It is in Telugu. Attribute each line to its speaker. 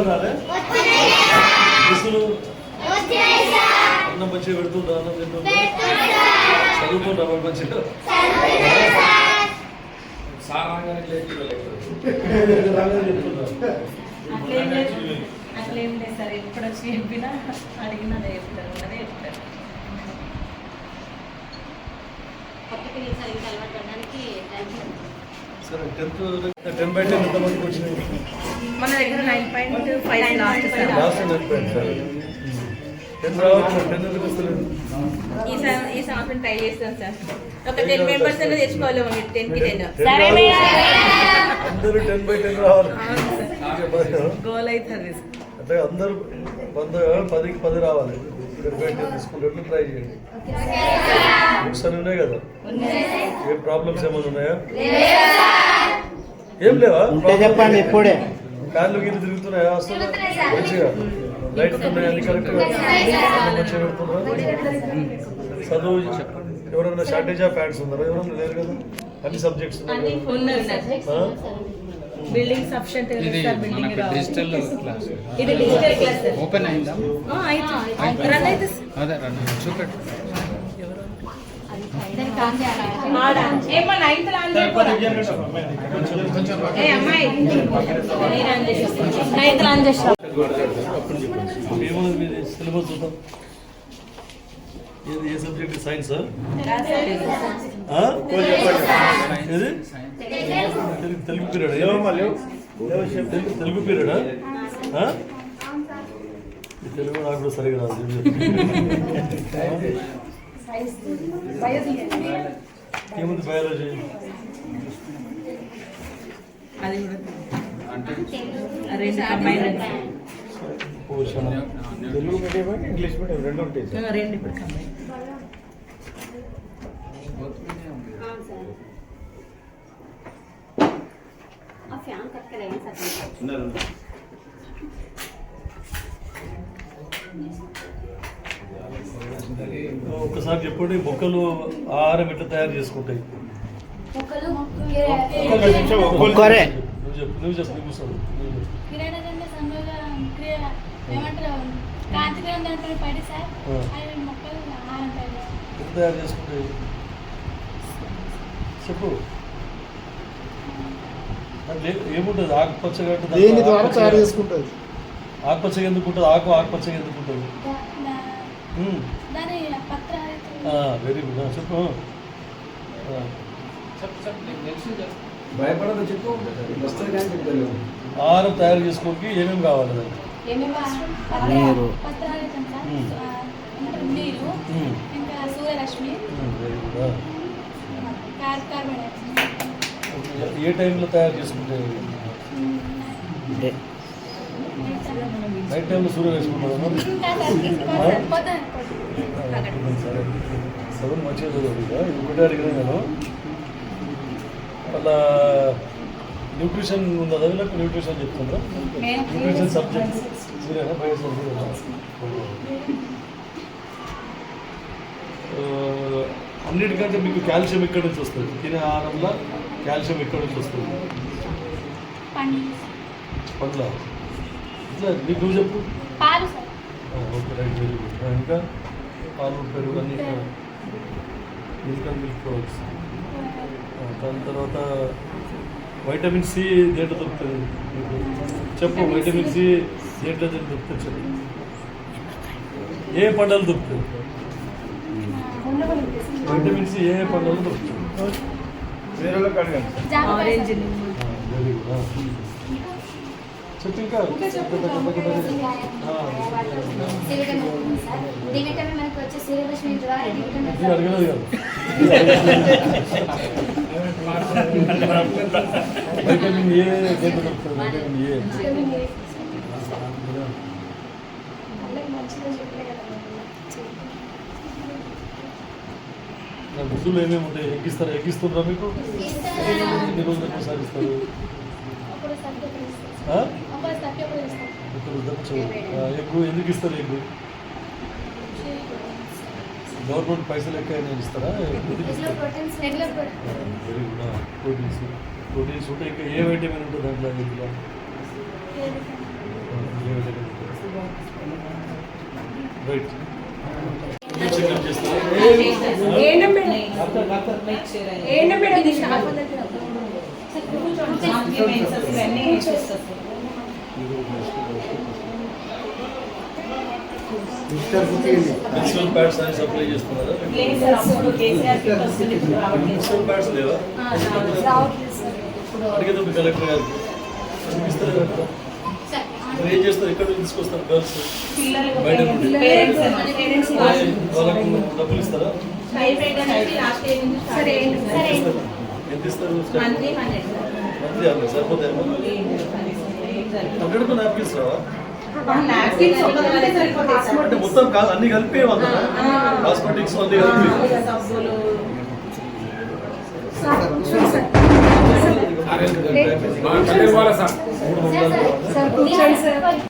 Speaker 1: వర్షాలు రాలే దిశలు అన్నం మంచిగా పెడుతుండ్రా అన్నం తింటుండ్రా? చదువుతుండ్రా మంచిగా?
Speaker 2: అట్లేం లేదు. సార్ ఎప్పుడు వచ్చి చెప్పినా అడిగినా అదే చెప్తారు. అదే చెప్తారు
Speaker 3: కొత్త పిల్లలు సరిగ్గా అలవాటు పడడానికి.
Speaker 1: సరే టెన్త్ టెన్ బై టెన్ ఎంతమందికి వచ్చినాయి
Speaker 2: మన దగ్గర nine point five last sir
Speaker 1: last ten point sir ten రావాలి టెన్ ఎందుకు వస్తలేదు?
Speaker 2: ఈ సం- ఈ సంవత్సరం ట్రై చేస్తాం సార్. ఒక టెన్ మెంబర్స్ అయినా తెచ్చుకోవాలి మనం టెన్కి టెన్.
Speaker 1: సరే అందరూ టెన్ బై టెన్ రావాలి.
Speaker 2: గోల్ అవుతుంది
Speaker 1: అంటే అందరూ వంద పదికి పది రావాలి. టెన్ తీసుకున్నట్లు ట్రై చేయండి. బుక్స్ అని ఉన్నాయి కదా? ఏ ప్రాబ్లమ్స్ ఏమైనా ఉన్నాయా? ఏం లేవా?
Speaker 4: ఉంటే చెప్పండి ఇప్పుడే.
Speaker 1: కాళ్ళు గిల్లు తిరుగుతున్నాయా? అసలు మంచిగా? లైట్ ఉన్నాయి? అన్ని కరెక్ట్గా మంచిగా పెడుతున్నారా? చదువు ఎవరైనా షార్టేజ్ ఆఫ్ ప్యాంట్స్ ఉన్నారా? ఎవరైనా లేరు కదా? అన్ని సబ్జెక్ట్స్ ఉన్నాయి?
Speaker 2: బిల్డింగ్ సఫిషియంట్
Speaker 5: ఇది
Speaker 2: సార్ బిల్డింగ్
Speaker 5: డిజిటల్ క్లాస్
Speaker 2: ఇది డిజిటల్ క్లాస్ సార్
Speaker 5: ఓపెన్ అయిందా?
Speaker 2: అయితే రన్ అయితే
Speaker 5: అదే చూపెట్టు.
Speaker 1: సిలబస్ చూద్దాం ఏ సబ్జెక్ట్ సైన్స్ ఏది? తెలుగు తెలుగు పీరియడ్? తెలుగు తెలుగు పీరియడా? తెలుగు నాకు కూడా సరిగా రాదు. ఏముంది బయాలజీ? పోషణ
Speaker 4: తెలుగు మీడియం ఇంగ్లీష్ మీడియం రెండు ఉంటాయి
Speaker 2: రెండు ఇప్పుడు కంబైన్
Speaker 3: అవును సార్. ఆ ఫ్యాన్ కట్టలేదు సార్
Speaker 1: ఒక్కసారి చెప్పండి మొక్కలు ఆహారం ఎట్లా తయారు చేసుకుంటాయి?
Speaker 4: ఒక్కరే.
Speaker 1: నువ్వు చెప్పు చెప్పు
Speaker 6: తయారు
Speaker 1: చేసుకుంటాయి? చెప్పు. ఏముంటుంది? ఆకుపచ్చగా ఉంటుంది
Speaker 4: దేని ద్వారా తయారు చేసుకుంటుంది?
Speaker 1: ఆకుపచ్చగా ఎందుకు ఉంటుంది? ఆకు ఆకుపచ్చగా ఎందుకు ఉంటుంది? వెరీ గుడ్ చెప్పు.
Speaker 5: భయపడదు చెప్పు.
Speaker 1: ఆహారం తయారు చేసుకోవడానికి ఏమేమి కావాలి దానికి?
Speaker 4: నీరు.
Speaker 6: ఇంకా సూర్యరశ్మి.
Speaker 1: ఉమ్, వెరీ గుడ్ ఏ టైంలో తయారు చేసుకుంటాయి
Speaker 4: అంటే
Speaker 1: నైట్ టైంలో సూర్య వేసుకుంటారు
Speaker 6: ఇంకా సార్
Speaker 1: చదువు మంచిగా చదువు ఇక ఇది ఒకటే అడిగిన నేను. అలా న్యూట్రిషన్ ఉందా నాకు న్యూట్రిషన్ చెప్తుందా? Nutrition subject. సూర్యనా? బయట సూర్యనా? అన్నిటికంటే మీకు కాల్షియం ఎక్కడి నుంచి వస్తుంది? తినే ఆహారంలో? కాల్షియం ఎక్కడి నుంచి వస్తుంది?
Speaker 6: పండు
Speaker 1: పండ్ల? ఇట్లా నీకు నువ్వు చెప్పు.
Speaker 6: పాలు సార్.
Speaker 1: ఆ, ఓకే రైట్ వెరీ గుడ్. ఇంకా? పాలు పెరుగు అన్ని మిల్క్ అండ్ మిల్క్ ప్రొడక్ట్స్. దాని తర్వాత వైటమిన్ సి దేంట్లో దొరుకుతుంది? మీకు చెప్పు వైటమిన్ సి. దేంట్లో దొరుకుతుంది చెప్పు. ఏ పంటలు దొరుకుతుంది? వైటమిన్ సి ఏ పంటలు దొరుకుతుంది?
Speaker 6: జామ
Speaker 2: ఆరెంజ్
Speaker 1: వెరీ గుడ్. చెప్పు ఇంకా. ఆ,
Speaker 6: డి విటమిన్ మనకు వచ్చే సూర్యరశ్మి ద్వారా డి విటమిన్
Speaker 1: ఇది అడగలేదు కదా. వైటమిన్ ఏ దేంట్లో దొరుకుతుంది వైటమిన్ ఏ
Speaker 6: విటమిన్ ఏ? వాళ్ళకి మంచిగా చెప్పలే కదా
Speaker 1: నా గుడ్డులో ఏమేమి ఉంటాయి ఎక్కిస్తారా? ఎక్కిస్తుండ్రా మీకు? ఎన్ని రోజులు ఒకసారి ఇస్తారు? ఎగ్గు ఎందుకు ఇస్తారు ఎగ్గు? గవర్నమెంట్ పైసలు ఎక్క నేను ఇస్తారా? Very good. ప్రోటీన్స్. ప్రోటీన్స్ ఉంటే ఇంకా ఏ వైటమిన్ ఉంటుంది దాంట్లో ఎగ్గులో రైట్. చెకప్ చేస్తారా
Speaker 2: ఏంటం
Speaker 6: ఏంటో మేడం తీసిన
Speaker 2: ఇవన్నీ వేసేస్తారు
Speaker 1: మెన్స్ట్రల్ ప్యాడ్స్ అని సప్లై చేస్తున్నారా
Speaker 2: లేదు సార్ అప్పుడు కేసీఆర్ కిట్ వస్తుంది ఇప్పుడు రావట్లేదు
Speaker 1: మెన్స్ట్రల్ ప్యాడ్స్ లేవా
Speaker 6: రావట్లేదు సార్
Speaker 1: అడిగేది మీ కలెక్టర్ గారికి ఇస్తారు కదా
Speaker 3: సార్
Speaker 1: మరి ఏం చేస్తారు ఎక్కడ నుంచి తీసుకొస్తారు గర్ల్స్
Speaker 2: పిల్లలు
Speaker 1: బయట నుండి.
Speaker 2: పేరెంట్స్ పేరెంట్స్
Speaker 1: వాళ్ళకు డబ్బులు ఇస్తారా
Speaker 6: సరే సరే
Speaker 1: ఎంత ఇస్తారు
Speaker 2: మంత్లీ హండ్రెడ్
Speaker 1: మంత్లీ అన్న సరిపోతాయేమో హండ్రెడ్ నాప్కిన్స్ రావా
Speaker 2: నాప్కిన్స్ ఒకటే సరిపోతాయి సార్
Speaker 1: అంటే మొత్తం కాదు అన్ని కలిపి కాస్మెటిక్స్ అన్ని కలిపి
Speaker 6: సార్ కూర్చోండి సార్